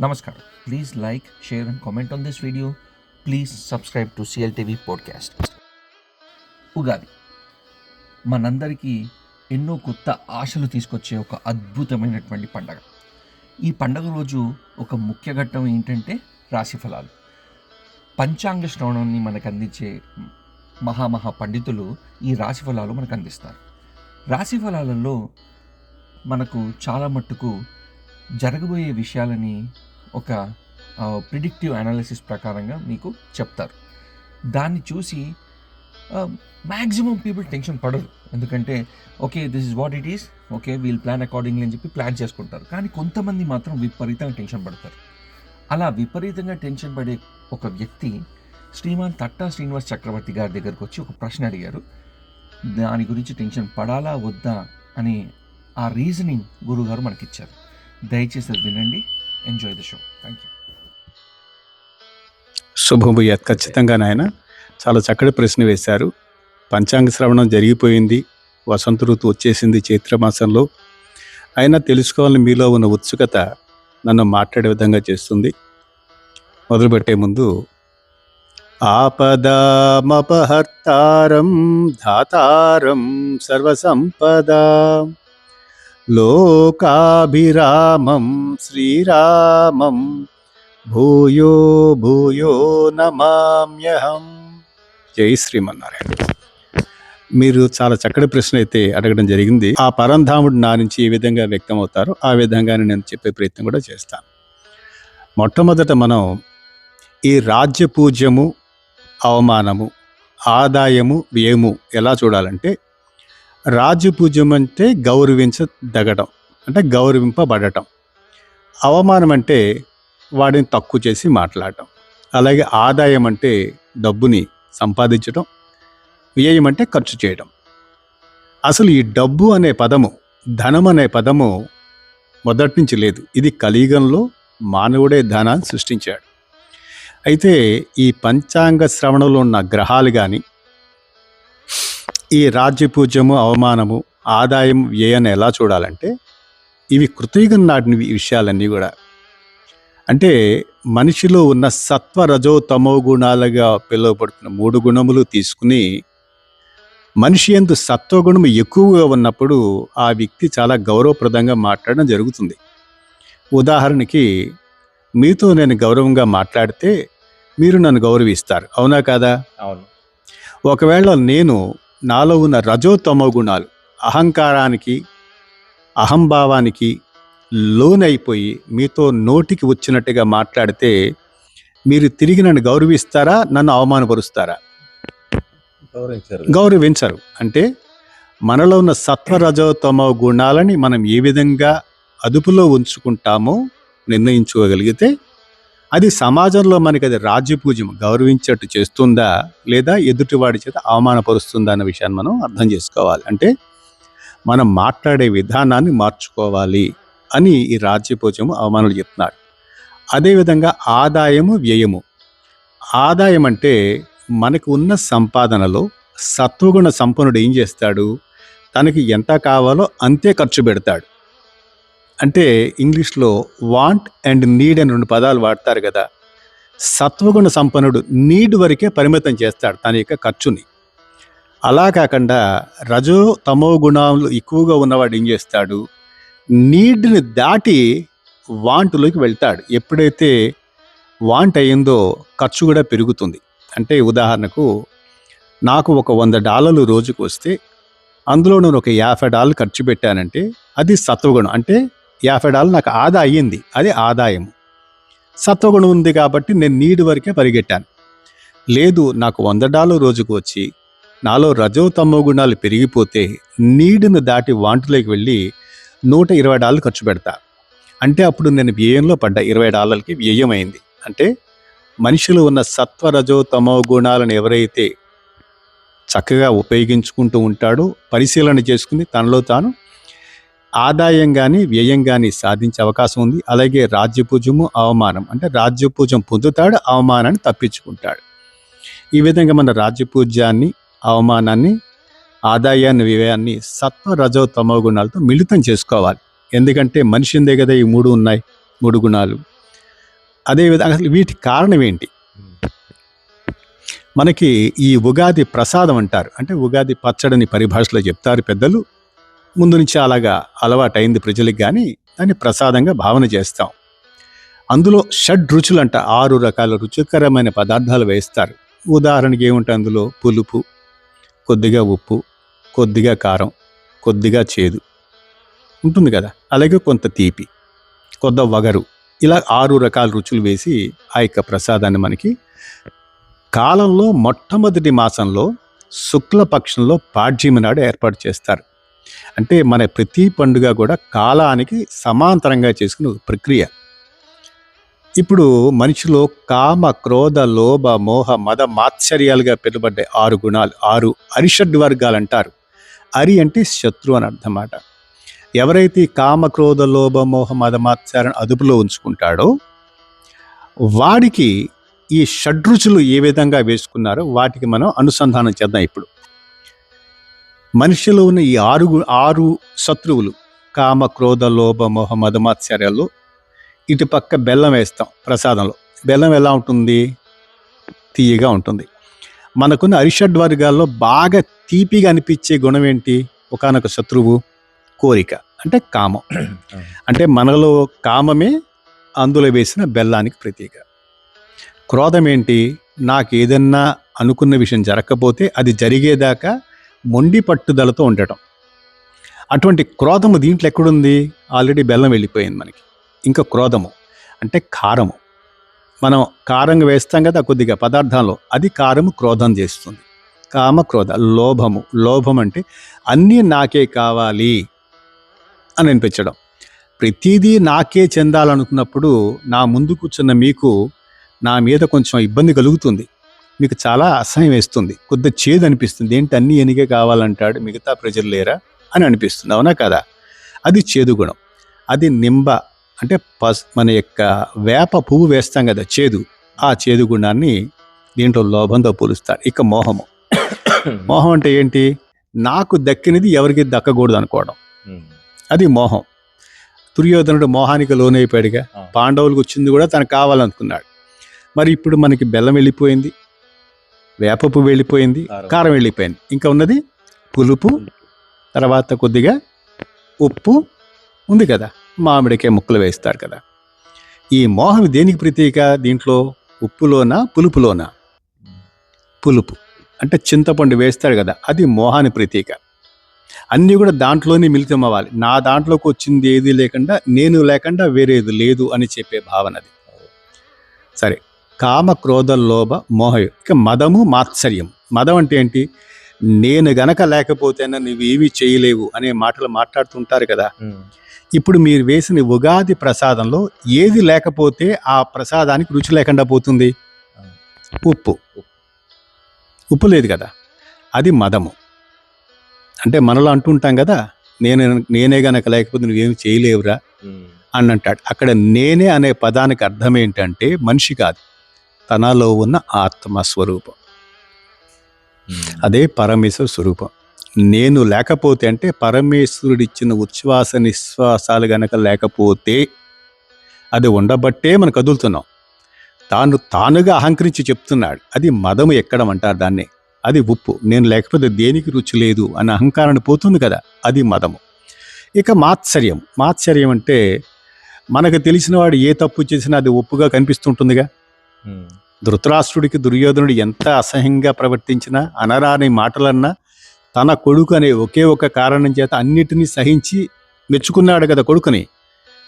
నమస్కారం. Please like share and comment on this video please subscribe to CLTV Podcast. Ugadi. మనందరికీ ఎన్నో కొత్త ఆశలు తీసుకొచ్చే ఒక అద్భుతమైనటువంటి పండగ. ఈ పండగ రోజు ఒక ముఖ్య ఘట్టం ఏంటంటే రాశి ఫలాలు. పంచాంగ శ్రవణాన్ని మనకు అందించే మహామహా పండితులు ఈ రాశి ఫలాలు మనకు అందిస్తారు. రాశి ఫలాలలో మనకు చాలా మట్టుకు జరగబోయే విషయాలని ఒక ప్రిడిక్టివ్ అనాలిసిస్ ప్రకారంగా మీకు చెప్తారు. దాన్ని చూసి మ్యాక్సిమం పీపుల్ టెన్షన్ పడరు. ఎందుకంటే okay this is what it is okay we'll plan accordingly అని చెప్పి ప్లాన్ చేసుకుంటారు. కానీ కొంతమంది మాత్రం విపరీతంగా టెన్షన్ పడతారు. అలా విపరీతంగా టెన్షన్ పడే ఒక వ్యక్తి శ్రీమాన్ తట్టా శ్రీనివాస్ చక్రవర్తి గారి దగ్గరకు వచ్చి ఒక ప్రశ్న అడిగారు. దాని గురించి టెన్షన్ పడాలా వద్దా అని ఆ రీజనింగ్ గురుగారు మనకిచ్చారు. దయచేసి అది వినండి. Enjoy the show thank you శుభభూయాత్ ఖచ్చితంగా నాయన. చాలా చక్కటి ప్రశ్న వేశారు. పంచాంగ శ్రవణం జరిగిపోయింది. వసంత ఋతువు వచ్చేసింది చైత్రమాసంలో అయినా తెలుసుకోవాలని మీలో ఉన్న ఉత్సుకత నన్ను మాట్లాడే విధంగా చేస్తుంది. మొదలుపెట్టే ముందు ఆపదామపహర్తారం ధాతారం సర్వసంపదా. లోకాభిరామం శ్రీరామం భూయో భూయో నమామ్యహం. జై శ్రీమన్నారాయణ. మీరు చాలా చక్కటి ప్రశ్న అయితే అడగడం జరిగింది. ఆ పరంధాముడు నా నుంచి ఏ విధంగా వ్యక్తం అవుతారో ఆ విధంగానే నేను చెప్పే ప్రయత్నం కూడా చేస్తాను. మొట్టమొదట మనం ఈ రాజ్య పూజ్యము అవమానము ఆదాయము వ్యయము ఎలా చూడాలంటే రాజ్య పూజ్యం అంటే గౌరవించదగడం అంటే గౌరవింపబడటం. అవమానం అంటే వాడిని తక్కువ చేసి మాట్లాడటం. అలాగే ఆదాయం అంటే డబ్బుని సంపాదించడం వ్యయం అంటే ఖర్చు చేయడం అసలు ఈ డబ్బు అనే పదము ధనం అనే పదము మొదటి నుంచి లేదు. ఇది కలియుగంలో మానవుడే ధనాన్ని సృష్టించాడు. అయితే ఈ పంచాంగ శ్రవణంలో ఉన్న గ్రహాలు కానీ ఈ రాజ్యపూజ్యము అవమానము ఆదాయం వ్యయాన్ని ఎలా చూడాలంటే ఇవి కృతయుగం నాటిన విషయాలన్నీ కూడా. అంటే మనిషిలో ఉన్న సత్వ రజో తమో గుణాలుగా పిలువబడుతున్న మూడు గుణములు తీసుకుని మనిషి ఎందు సత్వగుణము ఎక్కువగా ఉన్నప్పుడు ఆ వ్యక్తి చాలా గౌరవప్రదంగా మాట్లాడడం జరుగుతుంది. ఉదాహరణకి మీతో నేను గౌరవంగా మాట్లాడితే మీరు నన్ను గౌరవిస్తారు అవునా కాదా? అవును. ఒకవేళ నేను నాలో ఉన్న రజో తమో గుణాలు. అహంకారానికి అహంభావానికి లోనైపోయి మీతో నోటికి వచ్చినట్టుగా మాట్లాడితే మీరు తిరిగి నన్ను గౌరవిస్తారా నన్ను అవమానపరుస్తారా? గౌరవించరు. అంటే మనలో ఉన్న సత్వరజోతమో గుణాలని మనం ఏ విధంగా అదుపులో ఉంచుకుంటామో నిర్ణయించుకోగలిగితే అది సమాజంలో మనకి అది రాజ్యపూజ్యం గౌరవించేట్టు చేస్తుందా లేదా ఎదుటివాడి చేత అవమానపరుస్తుందా అన్న విషయాన్ని మనం అర్థం చేసుకోవాలి. అంటే మనం మాట్లాడే విధానాన్ని మార్చుకోవాలి అని ఈ రాజ్యపూజ్యము అవమానాలు చెప్తున్నాడు. అదేవిధంగా ఆదాయము వ్యయము. ఆదాయం అంటే మనకు ఉన్న సంపాదనలో సత్వగుణ సంపన్నుడు ఏం చేస్తాడు? తనకి ఎంత కావాలో అంతే ఖర్చు పెడతాడు. అంటే ఇంగ్లీష్లో వాంట్ అండ్ నీడ్ అని రెండు పదాలు వాడతారు కదా. సత్వగుణ సంపన్నుడు నీడ్ వరకే పరిమితం చేస్తాడు తన యొక్క ఖర్చుని. అలా కాకుండా రజో తమో గుణాలు ఎక్కువగా ఉన్నవాడు ఏం చేస్తాడు? నీడ్ని దాటి వాంటులోకి వెళ్తాడు. ఎప్పుడైతే వాంట్ అయిందో ఖర్చు కూడా పెరుగుతుంది. అంటే ఉదాహరణకు నాకు ఒక వంద డాలర్లు రోజుకు వస్తే అందులో నేను ఒక యాభై డాలర్లు ఖర్చు పెట్టానంటే అది సత్వగుణం. అంటే యాభై డాలు నాకు ఆదా అయ్యింది. అది ఆదాయం సత్వగుణం ఉంది కాబట్టి నేను నీడి వరకే పరిగెట్టాను. లేదు నాకు వంద డాలు రోజుకు వచ్చి నాలో రజో తమో గుణాలు పెరిగిపోతే నీడును దాటి వాంటులోకి వెళ్ళి నూట ఇరవై డాలర్లు ఖర్చు పెడతా. అంటే అప్పుడు నేను వ్యయంలో పడ్డా ఇరవై డాలర్లకి వ్యయం అయింది అంటే మనిషిలో ఉన్న సత్వ రజో తమో గుణాలను ఎవరైతే చక్కగా ఉపయోగించుకుంటూ ఉంటాడో పరిశీలన చేసుకుని తనలో తాను ఆదాయం కానీ వ్యయం కానీ సాధించే అవకాశం ఉంది. అలాగే రాజ్యపూజము అవమానం. అంటే రాజ్యపూజం పొందుతాడు అవమానాన్ని తప్పించుకుంటాడు. ఈ విధంగా మన రాజ్యపూజ్యాన్ని అవమానాన్ని ఆదాయాన్ని వ్యయాన్ని సత్వ రజో తమో గుణాలతో మిళితం చేసుకోవాలి. ఎందుకంటే మనిషిందే కదా ఈ మూడు ఉన్నాయి మూడు గుణాలు. అదేవిధంగా అసలు వీటి కారణం ఏంటి? మనకి ఈ ఉగాది ప్రసాదం అంటారు. అంటే ఉగాది పచ్చడిని పరిభాషలో చెప్తారు పెద్దలు. ముందు నుంచి అలాగా అలవాటైంది ప్రజలకు కానీ దాన్ని ప్రసాదంగా భావన చేస్తాం. అందులో షడ్ రుచులంట ఆరు రకాల రుచికరమైన పదార్థాలు వేస్తారు. ఉదాహరణకి ఏముంటాయి అందులో? పులుపు కొద్దిగా ఉప్పు కొద్దిగా కారం కొద్దిగా చేదు ఉంటుంది కదా? అలాగే కొంత తీపి కొద్ద వగరు. ఇలా ఆరు రకాల రుచులు వేసి ఆ యొక్క ప్రసాదాన్ని మనకి కాలంలో మొట్టమొదటి మాసంలో శుక్లపక్షంలో పాడ్యమి నాడు ఏర్పాటు చేస్తారు. అంటే మన ప్రతి పండుగ కూడా కాలానికి సమాంతరంగా చేసుకునే ప్రక్రియ. ఇప్పుడు మనిషిలో కామ క్రోధ లోభ మోహ మద మాత్సర్యాలుగా పిలువబడ్డే ఆరు గుణాలు ఆరు అరిషడ్ వర్గాలు అంటారు అరి అంటే శత్రు అని అర్థమాట. ఎవరైతే కామ క్రోధ లోభ మోహ మద మాత్సర్యాన్ని అదుపులో ఉంచుకుంటాడో వాడికి ఈ షడ్రుచులు ఏ విధంగా వేసుకున్నారో వాటికి మనం అనుసంధానం చేద్దాం ఇప్పుడు. మనిషిలో ఉన్న ఈ ఆరు ఆరు శత్రువులు కామ క్రోధ లోభ మోహ మదమాత్సర్యాలు ఇటు పక్క బెల్లం వేస్తాం ప్రసాదంలో. బెల్లం ఎలా ఉంటుంది? తీయగా ఉంటుంది. మనకున్న అరిషడ్ వర్గాల్లో బాగా తీపిగా అనిపించే గుణం ఏంటి? ఒకనొక శత్రువు కోరిక అంటే కామం. అంటే మనలో కామమే అందులో వేసిన బెల్లానికి ప్రతీక. క్రోధం ఏంటి? నాకు ఏదన్నా అనుకున్న విషయం జరగకపోతే అది జరిగేదాకా మొండి పట్టుదలతో ఉండటం. అటువంటి క్రోధము దీంట్లో ఎక్కడుంది? ఆల్రెడీ బెల్లం వెళ్ళిపోయింది మనకి. ఇంకా క్రోధము అంటే కారము. మనం కారంగా వేస్తాం కదా కొద్దిగా పదార్థంలో అది కారము క్రోధం చేస్తుంది. కామక్రోధ లోభము. లోభం అంటే అన్నీ నాకే కావాలి అని అనిపించడం. ప్రతిదీ నాకే చెందాలనుకున్నప్పుడు నా ముందు కూర్చున్న మీకు నా మీద కొంచెం ఇబ్బంది కలుగుతుంది. మీకు చాలా అసహ్యం వేస్తుంది. కొద్ది చేదు అనిపిస్తుంది. ఏంటి అన్ని ఎనిగే కావాలంటాడు మిగతా ప్రజలు లేరా అని అనిపిస్తుంది. అవునా కదా? అది చేదు గుణం. అది నింబ అంటే పస్ మన యొక్క వేప పువ్వు వేస్తాం కదా చేదు. ఆ చేదు గుణాన్ని దీంట్లో లోభంతో పోలుస్తారు ఇక మోహము. మోహం అంటే ఏంటి? నాకు దక్కినది ఎవరికి దక్కకూడదు అనుకోవడం. అది మోహం. దుర్యోధనుడు మోహానికి లోనైపోయాడుగా. పాండవులకు వచ్చింది కూడా తనకు కావాలనుకున్నాడు. మరి ఇప్పుడు మనకి బెల్లం వెళ్ళిపోయింది. వేపపు వెళ్ళిపోయింది కారం. వెళ్ళిపోయింది. ఇంకా ఉన్నది పులుపు తర్వాత కొద్దిగా ఉప్పు ఉంది కదా మామిడికాయ ముక్కలు వేస్తారు కదా. ఈ మోహం దేనికి ప్రతీక? దీంట్లో ఉప్పులోనా పులుపులోనా? పులుపు. అంటే చింతపండు వేస్తాడు కదా అది మోహాని ప్రతీక. అన్నీ కూడా దాంట్లోనే మిళితం అవ్వాలి. నా దాంట్లోకి వచ్చింది ఏది లేకుండా నేను లేకుండా వేరేది లేదు అని చెప్పే భావన అది. సరే కామ క్రోధ లోభ మోహ ఇక మదము మాత్సర్యం. మదం అంటే ఏంటి? నేను గనక లేకపోతేనా నువ్వేమీ చేయలేవు అనే మాటలు మాట్లాడుతుంటారు కదా. ఇప్పుడు మీరు వేసిన ఉగాది ప్రసాదంలో ఏది లేకపోతే ఆ ప్రసాదానికి రుచి లేకుండా పోతుంది? ఉప్పు. ఉప్పు లేదు కదా. అది మదము. అంటే మనలో అంటుంటాం కదా నేను నేనే గనక లేకపోతే నువ్వేమి చేయలేవురా అని అంటాడు అక్కడ నేనే అనే పదానికి అర్థం ఏంటంటే మనిషి కాదు. తనలో ఉన్న ఆత్మ స్వరూపం అదే పరమేశ్వర స్వరూపం. నేను లేకపోతే అంటే పరమేశ్వరుడిచ్చిన ఉచ్ఛ్వాస నిశ్వాసాలు గనక లేకపోతే అది ఉండబట్టే మనం కదులుతున్నాం. తాను తానుగా అహంకరించి చెప్తున్నాడు. అది మదము ఎక్కడం అంటారు దాన్ని. అది ఉప్పు. నేను లేకపోతే దేనికి రుచి లేదు అన్న అహంకారాన్ని పోతుంది కదా. అది మదము. ఇక మాత్సర్యం. మాత్సర్యం అంటే మనకు తెలిసిన వాడు ఏ తప్పు చేసినా అది ఒప్పుగా కనిపిస్తుంటుందిగా. ధృతరాష్ట్రుడికి దుర్యోధనుడు ఎంత అసహ్యంగా ప్రవర్తించినా అనరాని మాటలన్నా తన కొడుకు అనే ఒకే ఒక కారణం చేత అన్నిటినీ సహించి మెచ్చుకున్నాడు కదా కొడుకుని.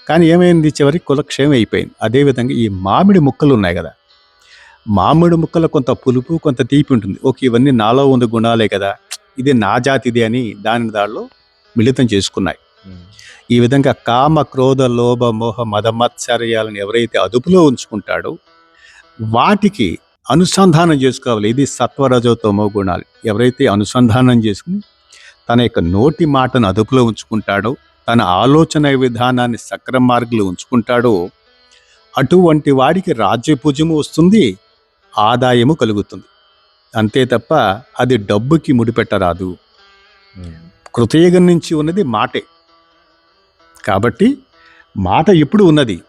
కానీ ఏమైంది చివరికి కులక్షేమం అయిపోయింది. అదేవిధంగా ఈ మామిడి ముక్కలు ఉన్నాయి కదా. మామిడి ముక్కల కొంత పులుపు కొంత తీపి ఉంటుంది. ఓకే ఇవన్నీ నాలో ఉన్న గుణాలే కదా. ఇది నా జాతిది అని దాని దానిలో మిళితం చేసుకున్నాయి. ఈ విధంగా కామ క్రోధ లోభ మోహ మదమత్సర్యాలను ఎవరైతే అదుపులో ఉంచుకుంటాడో వాటికి అనుసంధానం చేసుకోవాలి. ఇది సత్వరజోతమో గుణాలు ఎవరైతే అనుసంధానం చేసుకుని తన యొక్క నోటి మాటను అదుపులో ఉంచుకుంటాడో తన ఆలోచన విధానాన్ని సక్రమ మార్గంలో ఉంచుకుంటాడో అటువంటి వాడికి రాజ్యపూజ్యము వస్తుంది ఆదాయము కలుగుతుంది. అంతే తప్ప అది డబ్బుకి ముడిపెట్టరాదు. కృతయుగం నుంచి ఉన్నది మాటే. కాబట్టి మాట ఎప్పుడు ఉన్నది?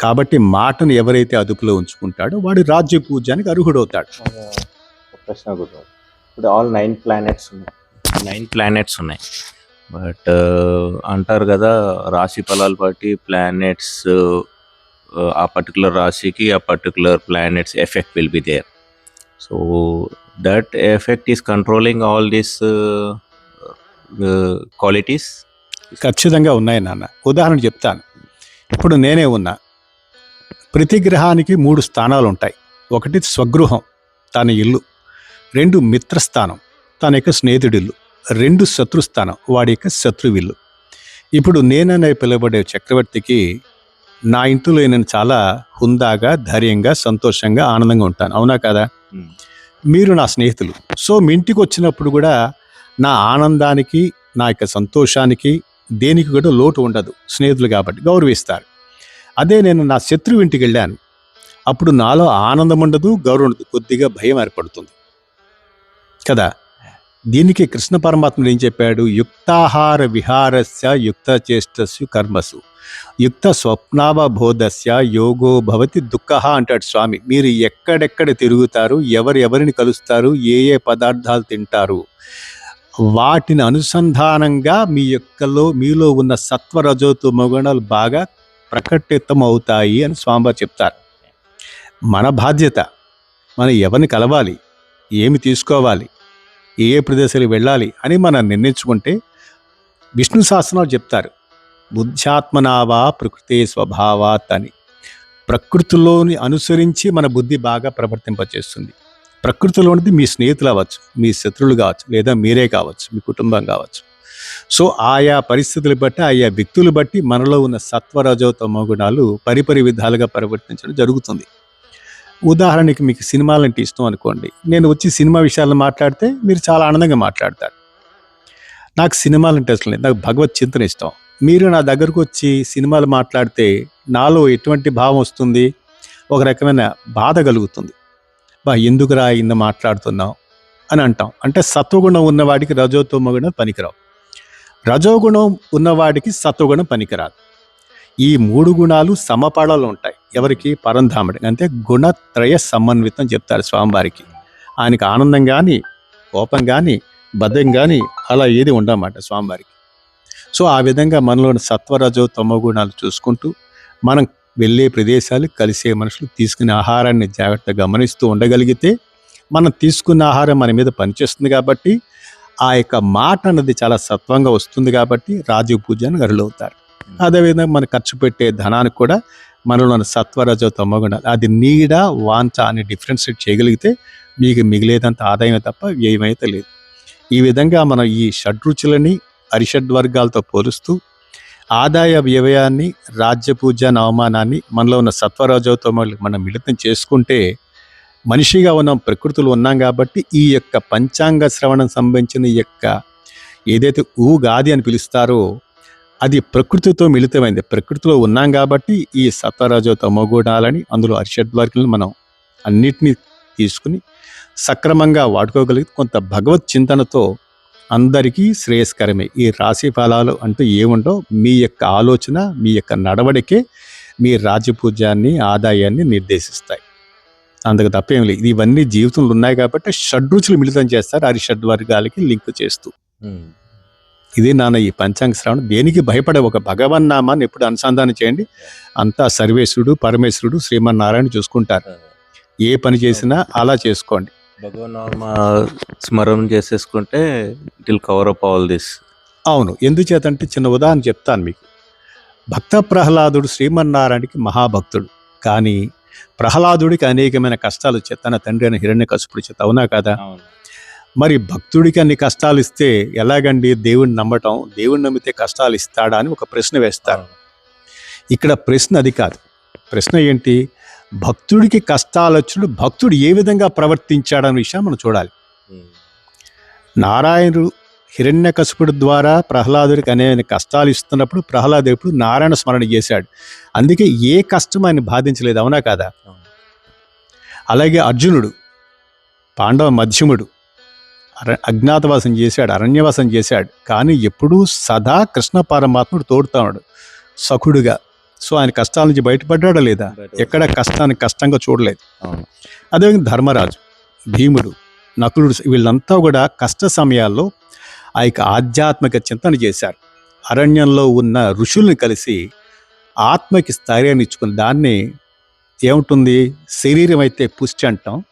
కాబట్టి మాటను ఎవరైతే అదుపులో ఉంచుకుంటాడో వాడు రాజ్య పూజ్యానికి అర్హుడవుతాడు. ఒక ప్రశ్న ఇప్పుడు ఆల్ నైన్ ప్లానెట్స్ ఉన్నాయి. నైన్ ప్లానెట్స్ ఉన్నాయి. బట్ అంటారు కదా రాశి ఫలాలు బట్టి ప్లానెట్స్ ఆ పర్టికులర్ రాశికి ఆ particular planets effect will be there so that effect is controlling all these qualities ఖచ్చితంగా ఉన్నాయి నాన్న. ఉదాహరణ చెప్తాను. ఇప్పుడు నేనే ఉన్నా. ప్రతి గ్రహానికి మూడు స్థానాలు ఉంటాయి ఒకటి స్వగృహం తన ఇల్లు. రెండు మిత్రస్థానం తన యొక్క స్నేహితుడిల్లు. రెండు శత్రుస్థానం వాడి యొక్క శత్రువిల్లు. ఇప్పుడు నేననే పిలువబడే చక్రవర్తికి నా ఇంటిలో నేను చాలా హుందాగా ధైర్యంగా సంతోషంగా ఆనందంగా ఉంటాను. అవునా కదా? మీరు నా స్నేహితులు. సో మీ ఇంటికి వచ్చినప్పుడు కూడా నా ఆనందానికి నా యొక్క సంతోషానికి దేనికి కూడా లోటు ఉండదు. స్నేహితులు కాబట్టి గౌరవిస్తారు. అదే నేను నా శత్రువు ఇంటికి వెళ్ళాను. అప్పుడు నాలో ఆనందం ఉండదు గౌరవం ఉండదు కొద్దిగా భయం ఏర్పడుతుంది. కదా దీనికి కృష్ణ పరమాత్ముడు ఏం చెప్పాడు? యుక్తాహార విహారస్య యుక్త చేష్టస్సు కర్మసు. యుక్త స్వప్నావబోధస్య యోగో భవతి దుఃఖ అంటాడు స్వామి. మీరు ఎక్కడెక్కడ తిరుగుతారు? ఎవరు ఎవరిని కలుస్తారు? ఏ ఏ పదార్థాలు తింటారు? వాటిని అనుసంధానంగా మీ యొక్కలో మీలో ఉన్న సత్వరజోతు మగుణాలు బాగా ప్రకటితం అవుతాయి అని స్వామివారు చెప్తారు. మన బాధ్యత మనం ఎవరిని కలవాలి ఏమి తీసుకోవాలి ఏ ఏ ప్రదేశాలకు వెళ్ళాలి అని మనం నిర్ణయించుకుంటే విష్ణు శాస్త్రాలు చెప్తారు. బుద్ధ్యాత్మనావా ప్రకృతి స్వభావాత్ అని. ప్రకృతిలోని అనుసరించి మన బుద్ధి బాగా ప్రవర్తింపచేస్తుంది. ప్రకృతిలోనిది మీ స్నేహితులు అవ్వచ్చు మీ శత్రువులు కావచ్చు లేదా మీరే కావచ్చు మీ కుటుంబం కావచ్చు. సో ఆయా పరిస్థితులు బట్టి ఆయా వ్యక్తులు బట్టి మనలో ఉన్న సత్వరజో తమో గుణాలు పరిపరి విధాలుగా పరివర్తించడం జరుగుతుంది. ఉదాహరణకి మీకు సినిమాలంటే ఇష్టం అనుకోండి. నేను వచ్చి సినిమా విషయాలు మాట్లాడితే మీరు చాలా ఆనందంగా మాట్లాడతారు. నాకు సినిమాలంటే అసలు లేదు నాకు భగవత్ చింతన ఇష్టం. మీరు నా దగ్గరకు వచ్చి సినిమాలు మాట్లాడితే నాలో ఎటువంటి భావం వస్తుంది? ఒక రకమైన బాధ కలుగుతుంది. బా ఎందుకురా ఇంత మాట్లాడుతున్నావు? అని అంటాం. అంటే సత్వగుణం ఉన్నవాడికి రజోతమ గుణం పనికిరావు. రజోగుణం ఉన్నవాడికి సత్వగుణం పనికిరాదు. ఈ మూడు గుణాలు సమపాళలో ఉంటాయి. ఎవరికి? పరంధాముడి అంటే గుణత్రయ సమన్వితం చెప్తారు స్వామివారికి. ఆయనకి ఆనందం కానీ కోపం కానీ బద్ధం కానీ అలా ఏది ఉండమాట స్వామివారికి. సో ఆ విధంగా మనలోని సత్వరజో తమో గుణాలు చూసుకుంటూ మనం వెళ్ళే ప్రదేశాలు కలిసే మనుషులు తీసుకునే ఆహారాన్ని జాగ్రత్తగా గమనిస్తూ ఉండగలిగితే మనం తీసుకున్న ఆహారం మన మీద పనిచేస్తుంది కాబట్టి ఆ యొక్క మాట అన్నది చాలా సత్వంగా వస్తుంది కాబట్టి రాజు అని అరులవుతారు అదేవిధంగా మన ఖర్చు పెట్టే ధనానికి కూడా మనలో సత్వరజో తమ్మగుండాలి అది నీడ వాంచ అని డిఫరెన్షియేట్ చేయగలిగితే మీకు మిగిలేదంత ఆదాయమే తప్ప వ్యయమైతే లేదు. ఈ విధంగా మనం ఈ షడ్రుచులని అరిషడ్ వర్గాలతో పోలుస్తూ ఆదాయ వ్యయాన్ని రాజ్య పూజ అవమానాన్ని మనలో ఉన్న సత్వరజోతో మనం మిళితం చేసుకుంటే మనిషిగా ఉన్నాం ప్రకృతిలో ఉన్నాం కాబట్టి ఈ యొక్క పంచాంగ శ్రవణం సంబంధించిన ఈ యొక్క ఏదైతే ఊగాది అని పిలుస్తారో అది ప్రకృతితో మిళితమైంది. ప్రకృతిలో ఉన్నాం కాబట్టి ఈ సత్వరజో తమో అందులో అరిషడ్ మనం అన్నిటినీ తీసుకుని సక్రమంగా వాడుకోగలిగితే కొంత భగవత్ చింతనతో అందరికీ శ్రేయస్కరమే. ఈ రాశి ఫలాలు అంటూ ఏముండో మీ యొక్క ఆలోచన మీ యొక్క నడవడికే మీ రాజపూజ్యాన్ని ఆదాయాన్ని నిర్దేశిస్తాయి. అందుకు తప్పేం లేదు. ఇవన్నీ జీవితంలో ఉన్నాయి కాబట్టి షడ్రుచులు మిళితం చేస్తారు. అది షడ్ వర్గాలకి లింక్ చేస్తూ. ఇది నాన్న ఈ పంచాంగ శ్రవణం. దేనికి భయపడే ఒక భగవన్నామాన్ని ఎప్పుడు అనుసంధానం చేయండి. అంతా సర్వేశ్వరుడు పరమేశ్వరుడు శ్రీమన్నారాయణ చూసుకుంటారు. ఏ పని చేసినా అలా చేసుకోండి. భగవన్నామ స్మరణ చేసేసుకుంటే it cover up all this. అవును. ఎందుచేతంటే చిన్న ఉదాహరణ చెప్తాను మీకు. భక్త ప్రహ్లాదుడు శ్రీమన్నారాయణకి మహాభక్తుడు. కానీ ప్రహ్లాదుడికి అనేకమైన కష్టాలు వచ్చాయి తన తండ్రి అయిన హిరణ్య కసుపుడు చేత అవునా కదా? మరి భక్తుడికి అన్ని కష్టాలు ఇస్తే ఎలాగండి దేవుడిని నమ్మటం? దేవుడిని నమ్మితే కష్టాలు ఇస్తాడా అని ఒక ప్రశ్న వేస్తారు. ఇక్కడ ప్రశ్న అది కాదు. ప్రశ్న ఏంటి? భక్తుడికి కష్టాలు వచ్చినప్పుడు భక్తుడు ఏ విధంగా ప్రవర్తించాడన్న విషయం మనం చూడాలి. నారాయణుడు హిరణ్యకశిపుడు ద్వారా ప్రహ్లాదుడికి అనేక కష్టాలు ఇస్తున్నప్పుడు ప్రహ్లాదుడు ఎప్పుడు నారాయణ స్మరణ చేశాడు. అందుకే ఏ కష్టం ఆయన బాధించలేదు అవునా కాదా. అలాగే అర్జునుడు పాండవ మధ్యముడు అజ్ఞాతవాసం చేశాడు అరణ్యవాసం చేశాడు. కానీ ఎప్పుడూ సదా కృష్ణ పరమాత్ముడు తోడుతాడు సఖుడుగా. సో ఆయన కష్టాల నుంచి బయటపడ్డాడా లేదా? ఎక్కడ కష్టాన్ని కష్టంగా చూడలేదు. అదేవిధంగా ధర్మరాజు భీముడు నకులుడు వీళ్ళంతా కూడా కష్ట సమయాల్లో ఆ యొక్క ఆధ్యాత్మిక చింతన చేశారు. అరణ్యంలో ఉన్న ఋషుల్ని కలిసి ఆత్మకి స్థైర్యాన్ని ఇచ్చుకుని దాన్ని ఏముంటుంది? శరీరం అయితే పుష్టి అంటాం.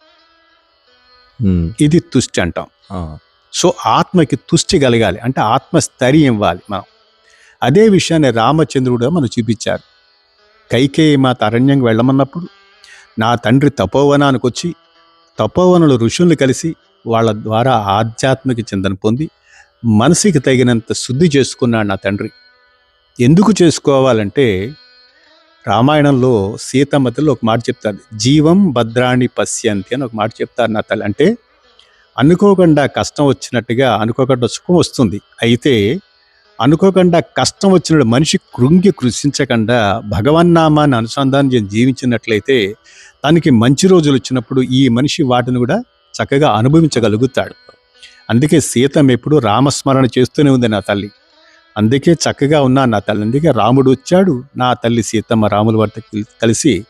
ఇది తుష్టి అంటాం. సో ఆత్మకి తుష్టి కలగాలి. అంటే ఆత్మస్థైర్యం ఇవ్వాలి మనం. అదే విషయాన్ని రామచంద్రుడు మనం చూపించారు. కైకేయి మాత అరణ్యంకి వెళ్ళమన్నప్పుడు నా తండ్రి తపోవనానికి వచ్చి తపోవనులు ఋషుల్ని కలిసి వాళ్ళ ద్వారా ఆధ్యాత్మిక చింతన పొంది మనసుకి తగినంత శుద్ధి చేసుకున్నాడు నా తండ్రి. ఎందుకు చేసుకోవాలంటే రామాయణంలో సీతమ్మతలో ఒక మాట చెప్తారు జీవం భద్రాణి పశ్యంతి అని ఒక మాట చెప్తారు నా తల్లి. అంటే అనుకోకుండా కష్టం వచ్చినట్టుగా అనుకోకుండా సుఖం వస్తుంది. అయితే అనుకోకుండా కష్టం వచ్చినప్పుడు మనిషి కృంగి కృషించకుండా భగవన్నామాన్ని అనుసంధానం చేసి జీవించినట్లయితే తనకి మంచి రోజులు వచ్చినప్పుడు ఈ మనిషి వాటిని కూడా చక్కగా అనుభవించగలుగుతాడు. అందుకే సీతం ఎప్పుడు రామస్మరణ చేస్తూనే ఉంది నా తల్లి. అందుకే చక్కగా ఉన్నా నా తల్లి. అందుకే రాముడు వచ్చాడు. నా తల్లి సీతమ్మ రాముల వారితో కలిసి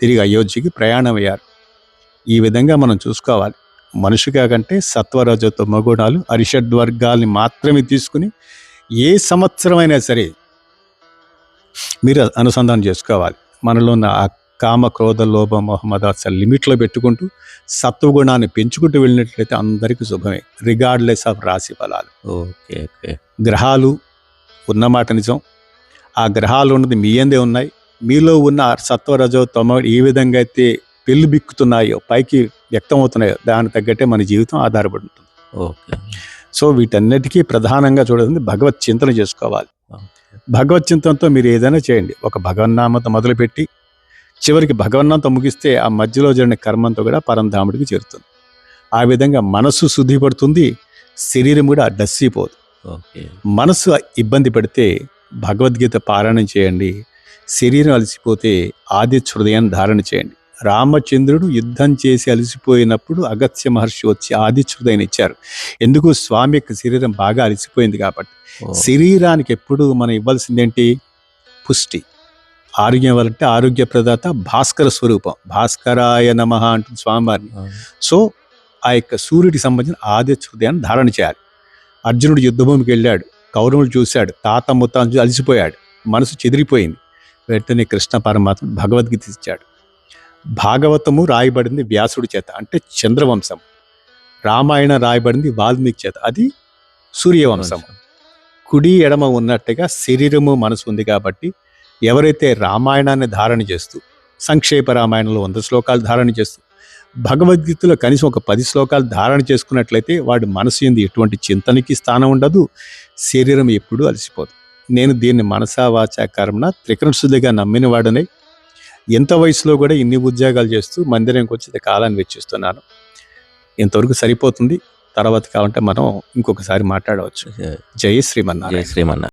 తిరిగి అయోధ్యకి ప్రయాణం అయ్యారు ఈ విధంగా మనం చూసుకోవాలి. మనుషుగా కంటే సత్వరజతో మగుణాలు అరిషడ్ వర్గాల్ని మాత్రమే తీసుకుని ఏ సంవత్సరమైనా సరే మీరు అనుసంధానం చేసుకోవాలి. మనలో ఉన్న ఆ కామ క్రోధ లోభ మొహమ్మదాస లిమిట్లో పెట్టుకుంటూ సత్వగుణాన్ని పెంచుకుంటూ వెళ్ళినట్లయితే అందరికీ శుభమే రిగార్డ్లెస్ ఆఫ్ రాశి ఫలాలు. Okay okay. గ్రహాలు ఉన్నమాట నిజం. ఆ గ్రహాలు ఉన్నది మీ అందే ఉన్నాయి. మీలో ఉన్న సత్వ రజో తమ ఏ విధంగా అయితే పెళ్ళి బిక్కుతున్నాయో పైకి వ్యక్తం అవుతున్నాయో దానికి తగ్గట్టే మన జీవితం ఆధారపడి ఉంటుంది ఓకే. సో వీటన్నిటికీ ప్రధానంగా చూడాలి భగవత్ చింతన చేసుకోవాలి. భగవత్ చింతనతో మీరు ఏదైనా చేయండి. ఒక భగవన్నామతో మొదలుపెట్టి చివరికి భగవన్నామతో ముగిస్తే ఆ మధ్యలో జరిగిన కర్మంతో కూడా పరంధాముడికి చేరుతుంది. ఆ విధంగా మనస్సు శుద్ధిపడుతుంది శరీరం కూడా డస్సిపోదు ఓకే. మనసు ఇబ్బంది పడితే భగవద్గీత పారాయణం చేయండి శరీరం అలసిపోతే ఆదిత్య హృదయాన్ని ధారణ చేయండి. రామచంద్రుడు యుద్ధం చేసి అలసిపోయినప్పుడు అగత్య మహర్షి వచ్చి ఆదిత్య హృదయాన్ని ఇచ్చారు. ఎందుకు? స్వామి యొక్క శరీరం బాగా అలసిపోయింది కాబట్టి. శరీరానికి ఎప్పుడు మనం ఇవ్వాల్సిందేంటి? పుష్టి. ఆరోగ్యం ఇవ్వాలంటే ఆరోగ్య ప్రదాత భాస్కర స్వరూపం. భాస్కరాయ నమ అంటుంది స్వామివారిని. సో ఆ యొక్క సూర్యుడికి సంబంధించిన ఆదిత్య హృదయాన్ని ధారణ చేయాలి. అర్జునుడు యుద్ధభూమికి వెళ్ళాడు. కౌరవులు చూశాడు. తాత ముత్తాను చూసి అలసిపోయాడు. మనసు చెదిరిపోయింది. వెంటనే కృష్ణ పరమాత్మ భగవద్గీత ఇచ్చాడు. భాగవతము రాయబడింది వ్యాసుడి చేత అంటే చంద్రవంశం. రామాయణ రాయబడింది వాల్మీకి చేత అది సూర్యవంశం. కుడి ఎడమ ఉన్నట్టుగా శరీరము మనసు ఉంది కాబట్టి ఎవరైతే రామాయణాన్ని ధారణ చేస్తూ సంక్షేప రామాయణంలో వంద శ్లోకాలు ధారణ చేస్తూ భగవద్గీతలో కనీసం ఒక పది శ్లోకాలు ధారణ చేసుకున్నట్లయితే వాడి మనసు ఎందు ఎటువంటి చింతనకి స్థానం ఉండదు శరీరం ఎప్పుడూ అలసిపోదు. నేను దీన్ని మనసా వాచా కర్మణ త్రికరణ శుద్ధిగా నమ్మిన వాడనే ఎంత వయసులో కూడా ఇన్ని ఉద్యోగాలు చేస్తూ మందిరంకి వచ్చి కాలాన్ని వెచ్చిస్తున్నాను. ఇంతవరకు సరిపోతుంది తర్వాత కావాలంటే మనం ఇంకొకసారి మాట్లాడవచ్చు. జై శ్రీమన్నారాయణ. శ్రీమన్నారాయణ.